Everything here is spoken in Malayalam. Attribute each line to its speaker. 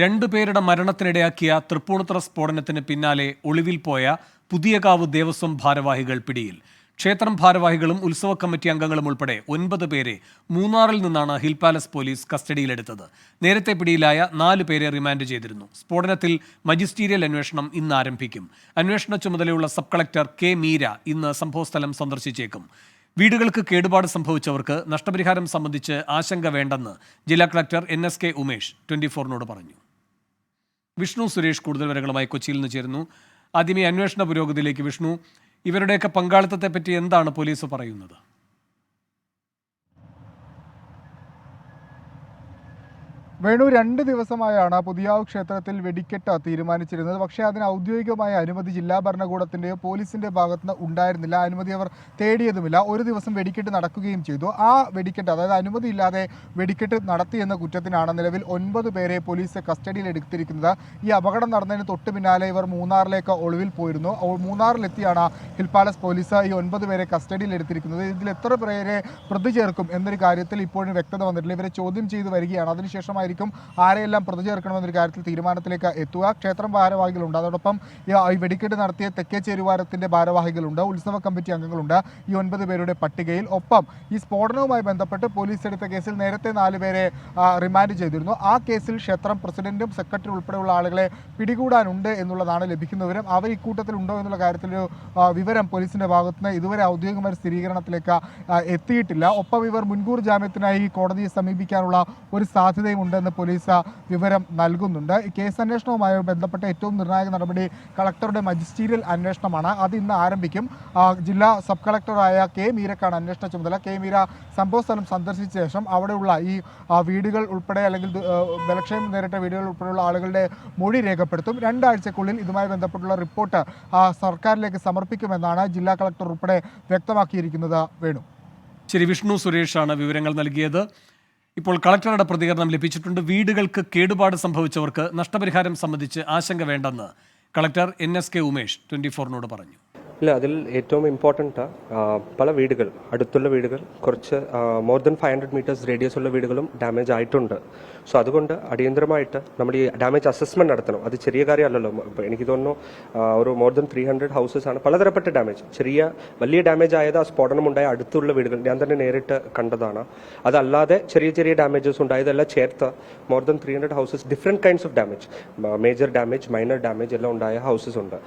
Speaker 1: രണ്ടുപേരുടെ മരണത്തിനിടയാക്കിയ തൃപ്പൂണിത്തുറ സ്ഫോടനത്തിന് പിന്നാലെ ഒളിവിൽ പോയ പുതിയകാവ് ദേവസ്വം ഭാരവാഹികൾ പിടിയിൽ. ക്ഷേത്രം ഭാരവാഹികളും ഉത്സവ കമ്മിറ്റി അംഗങ്ങളും ഉൾപ്പെടെ ഒൻപത് പേരെ മൂന്നാറിൽ നിന്നാണ് ഹിൽ പാലസ് പോലീസ് കസ്റ്റഡിയിലെടുത്തത്. നേരത്തെ പിടിയിലായ നാല് പേരെ റിമാൻഡ് ചെയ്തിരുന്നു. സ്ഫോടനത്തിൽ മജിസ്റ്റീരിയൽ അന്വേഷണം ഇന്ന് ആരംഭിക്കും. അന്വേഷണ ചുമതലയുള്ള സബ് കളക്ടർ കെ മീര ഇന്ന് സംഭവസ്ഥലം സന്ദർശിച്ചേക്കും. വീടുകൾക്ക് കേടുപാട് സംഭവിച്ചവർക്ക് നഷ്ടപരിഹാരം സംബന്ധിച്ച് ആശങ്ക വേണ്ടെന്ന് ജില്ലാ collector N S K Umesh twenty ഫോറിനോട് പറഞ്ഞു. വിഷ്ണു സുരേഷ് കൂടുതൽ വിവരങ്ങളുമായി കൊച്ചിയിൽ നിന്ന് ചേരുന്നു. ആദ്യമേ അന്വേഷണ പുരോഗതിയിലേക്ക് വിഷ്ണു. ഇവരുടെയൊക്കെ പങ്കാളിത്തത്തെ പറ്റി എന്താണ് പോലീസ് പറയുന്നത്?
Speaker 2: വേണു രണ്ട് ദിവസമായാണ് പുതിയാവ് ക്ഷേത്രത്തിൽ വെടിക്കെട്ട് തീരുമാനിച്ചിരുന്നത്. പക്ഷേ അതിന് ഔദ്യോഗികമായ അനുമതി ജില്ലാ ഭരണകൂടത്തിന്റെയോ പോലീസിന്റെ ഭാഗത്തുനിന്ന് ഉണ്ടായിരുന്നില്ല. അനുമതി അവർ തേടിയതുമില്ല. ഒരു ദിവസം വെടിക്കെട്ട് നടക്കുകയും ചെയ്തു. ആ വെടിക്കെട്ട് അതായത് അനുമതി ഇല്ലാതെ വെടിക്കെട്ട് നടത്തിയെന്ന കുറ്റത്തിനാണ് നിലവിൽ ഒൻപത് പേരെ പോലീസ് കസ്റ്റഡിയിൽ എടുത്തിരിക്കുന്നത്. ഈ അപകടം നടന്നതിന് തൊട്ട് പിന്നാലെ ഇവർ മൂന്നാറിലേക്ക് ഒളിവിൽ പോയിരുന്നു. മൂന്നാറിലെത്തിയാണ് ഹിൽ പാലസ് പോലീസ് ഈ ഒൻപത് പേരെ കസ്റ്റഡിയിൽ എടുത്തിരിക്കുന്നത്. ഇതിൽ എത്ര പേരെ പ്രതി ചേർക്കും എന്നൊരു കാര്യത്തിൽ ഇപ്പോഴും വ്യക്തത വന്നിട്ടില്ല. ഇവരെ ചോദ്യം ചെയ്ത് വരികയാണ്. അതിനുശേഷമായിരിക്കും ആരെയെല്ലാം പ്രതി ചേർക്കണമെന്നൊരു കാര്യത്തിൽ തീരുമാനത്തിലേക്ക് എത്തുക. ക്ഷേത്രം ഭാരവാഹികളുണ്ട്. അതോടൊപ്പം ഈ വെടിക്കെട്ട് നടത്തിയ തെക്കേ ചേരുവാരത്തിന്റെ ഭാരവാഹികളുണ്ട്. ഉത്സവ കമ്മിറ്റി അംഗങ്ങളുണ്ട്. ഈ ഒൻപത് പേരുടെ പട്ടികയിൽ. ഒപ്പം ഈ സ്ഫോടനവുമായി ബന്ധപ്പെട്ട് പോലീസ് എടുത്ത കേസിൽ നേരത്തെ നാല് പേരെ റിമാൻഡ് ചെയ്തിരുന്നു. ആ കേസിൽ ക്ഷേത്രം പ്രസിഡന്റും സെക്രട്ടറി ഉൾപ്പെടെയുള്ള ആളുകളെ പിടികൂടാനുണ്ട് എന്നുള്ളതാണ് ലഭിക്കുന്ന വിവരം. അവർ ഇക്കൂട്ടത്തിൽ ഉണ്ടോ എന്നുള്ള കാര്യത്തിലൊരു വിവരം പോലീസിന്റെ ഭാഗത്തുനിന്ന് ഇതുവരെ ഔദ്യോഗികമായ സ്ഥിരീകരണത്തിലേക്ക് എത്തിയിട്ടില്ല. ഒപ്പം ഇവർ മുൻകൂർ ജാമ്യത്തിനായി കോടതിയെ സമീപിക്കാനുള്ള ഒരു സാധ്യതയും ഉണ്ടെന്ന് പോലീസ് വിവരം നൽകുന്നുണ്ട്. കേസ് അന്വേഷണവുമായി ബന്ധപ്പെട്ട ഏറ്റവും നിർണായക നടപടി കളക്ടറുടെ മജിസ്റ്റീരിയൽ അന്വേഷണമാണ്. അത് ഇന്ന് ആരംഭിക്കും. ജില്ലാ സബ് കളക്ടറായ കെ മീരക്കാണ് അന്വേഷണ ചുമതല. കെ മീര സംഭവ സ്ഥലം സന്ദർശിച്ച ശേഷം അവിടെയുള്ള ഈ വീടുകൾ ഉൾപ്പെടെ അല്ലെങ്കിൽ ബലക്ഷയം നേരിട്ട വീടുകൾ ഉൾപ്പെടെയുള്ള ആളുകളുടെ മൊഴി രേഖപ്പെടുത്തും. രണ്ടാഴ്ചക്കുള്ളിൽ ഇതുമായി ബന്ധപ്പെട്ടുള്ള റിപ്പോർട്ട് സർക്കാരിലേക്ക് സമർപ്പിക്കുമെന്നാണ് ജില്ലാ കളക്ടർ ഉൾപ്പെടെ വ്യക്തമാക്കിയിരിക്കുന്നത്. വേണു.
Speaker 1: ശരി വിഷ്ണു സുരേഷാണ് വിവരങ്ങൾ നൽകിയത്. ഇപ്പോൾ കളക്ടറുടെ പ്രതികരണം ലഭിച്ചിട്ടുണ്ട്. വീടുകൾക്ക് കേടുപാട് സംഭവിച്ചവർക്ക് നഷ്ടപരിഹാരം സംബന്ധിച്ച് ആശങ്ക വേണ്ടെന്ന് collector N S K Umesh twenty ഫോറിനോട് പറഞ്ഞു.
Speaker 3: ഇല്ല അതിൽ ഏറ്റവും ഇമ്പോർട്ടന്റ് പല വീടുകൾ അടുത്തുള്ള വീടുകൾ കുറച്ച് more than five hundred metres radius ഉള്ള വീടുകളും ഡാമേജ് ആയിട്ടുണ്ട്. സോ അതുകൊണ്ട് അടിയന്തരമായിട്ട് നമ്മൾ ഈ ഡാമേജ് അസസ്മെന്റ് നടത്തണം. അത് ചെറിയ കാര്യമല്ലല്ലോ. എനിക്ക് തോന്നുന്നു ഒരു more than three hundred houses ആണ് പലതരപ്പെട്ട ഡാമേജ് ചെറിയ വലിയ ഡാമേജ് ആയത് ആ സ്ഫോടനം ഉണ്ടായ അടുത്തുള്ള വീടുകൾ ഞാൻ തന്നെ നേരിട്ട് കണ്ടതാണ്. അതല്ലാതെ ചെറിയ ചെറിയ ഡാമേജസ് ഉണ്ടായതെല്ലാം ചേർത്ത് more than three hundred houses different kinds of damage major damage minor damage എല്ലാം ഉണ്ടായ ഹൗസസ് ഉണ്ട്.